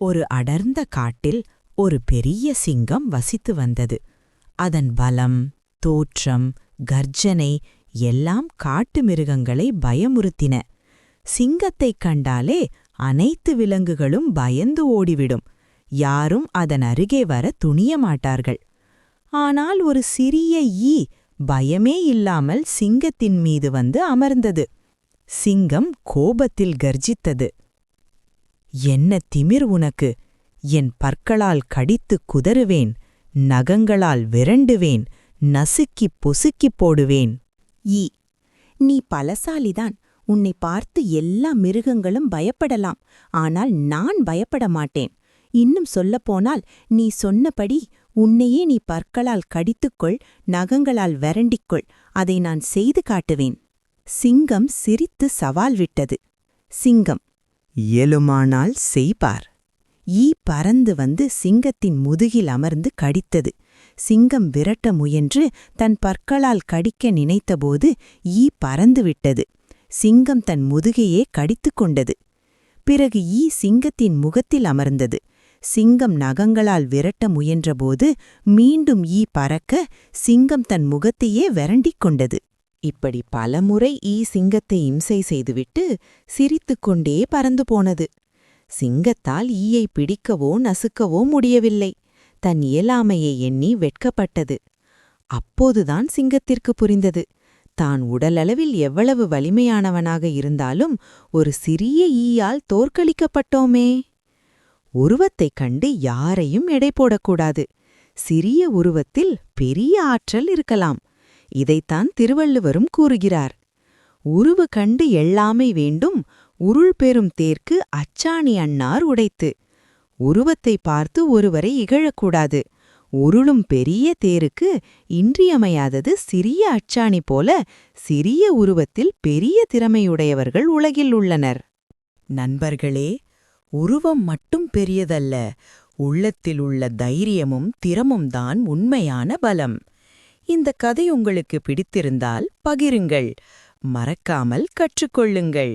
ஒரு அடர்ந்த காட்டில் ஒரு பெரிய சிங்கம் வசித்து வந்தது. அதன் பலம் தோற்றம் கர்ஜனை எல்லாம் காட்டு மிருகங்களை பயமுறுத்தின. சிங்கத்தைக் கண்டாலே அனைத்து விலங்குகளும் பயந்து ஓடிவிடும். யாரும் அதன் அருகே வர துணிய மாட்டார்கள். ஆனால் ஒரு சிறிய ஈ பயமே இல்லாமல் சிங்கத்தின் மீது வந்து அமர்ந்தது. சிங்கம் கோபத்தில் கர்ஜித்தது. என்ன திமிர் உனக்கு? என் பற்களால் கடித்துக் குதறுவேன் நகங்களால் விரண்டுவேன் நசுக்கிப் பொசுக்கிப் போடுவேன். ஈ நீ பலசாலிதான். உன்னை பார்த்து எல்லா மிருகங்களும் பயப்படலாம். ஆனால் நான் பயப்பட மாட்டேன். இன்னும் சொல்லப்போனால் நீ சொன்னபடி உன்னையே நீ பற்களால் கடித்துக்கொள் நகங்களால் வரண்டிக்கொள். அதை நான் செய்து காட்டுவேன். சிங்கம் சிரித்து சவால் விட்டது. சிங்கம். இயலுமானால் செய்பார். ஈ பறந்து வந்து சிங்கத்தின் முதுகில் அமர்ந்து கடித்தது. சிங்கம் விரட்ட முயன்று தன் பற்களால் கடிக்க நினைத்தபோது ஈ பறந்துவிட்டது சிங்கம் தன் முதுகையே கடித்துக் கொண்டது. பிறகு ஈ சிங்கத்தின் முகத்தில் அமர்ந்தது. சிங்கம் நகங்களால் விரட்ட முயன்றபோது மீண்டும் ஈ பறக்க சிங்கம் தன் முகத்தையே விரண்டிக் கொண்டது. இப்படி பலமுறை ஈ சிங்கத்தை இம்சை செய்துவிட்டு சிரித்துக்கொண்டே பறந்து போனது. சிங்கத்தால் ஈயை பிடிக்கவோ நசுக்கவோ முடியவில்லை. தன் இயலாமையை எண்ணி வெட்கப்பட்டது. அப்போதுதான் சிங்கத்திற்கு புரிந்தது. தான் உடலளவில் எவ்வளவு வலிமையானவனாக இருந்தாலும் ஒரு சிறிய ஈயால் தோற்கடிக்கப்பட்டோமே. உருவத்தைக் கண்டு யாரையும் எடை போடக்கூடாது. சிறிய உருவத்தில் பெரிய ஆற்றல் இருக்கலாம். இதைத்தான் திருவள்ளுவரும் கூறுகிறார். உருவு கண்டு எள்ளாமை வேண்டும் உருள் பெறும் தேர்க்கு அச்சாணி அன்னார் உடைத்து. உருவத்தை பார்த்து ஒருவரை இகழக்கூடாது. உருளும் பெரிய தேருக்கு இன்றியமையாதது சிறிய அச்சாணி போல சிறிய உருவத்தில் பெரிய திறமையுடையவர்கள் உலகில் உள்ளனர். நண்பர்களே உருவம் மட்டும் பெரியதல்ல உள்ளத்தில் உள்ள தைரியமும் திறமும் தான் உண்மையான பலம். இந்த கதை உங்களுக்கு பிடித்திருந்தால் பகிருங்கள். மறக்காமல் கற்றுக்கொள்ளுங்கள்.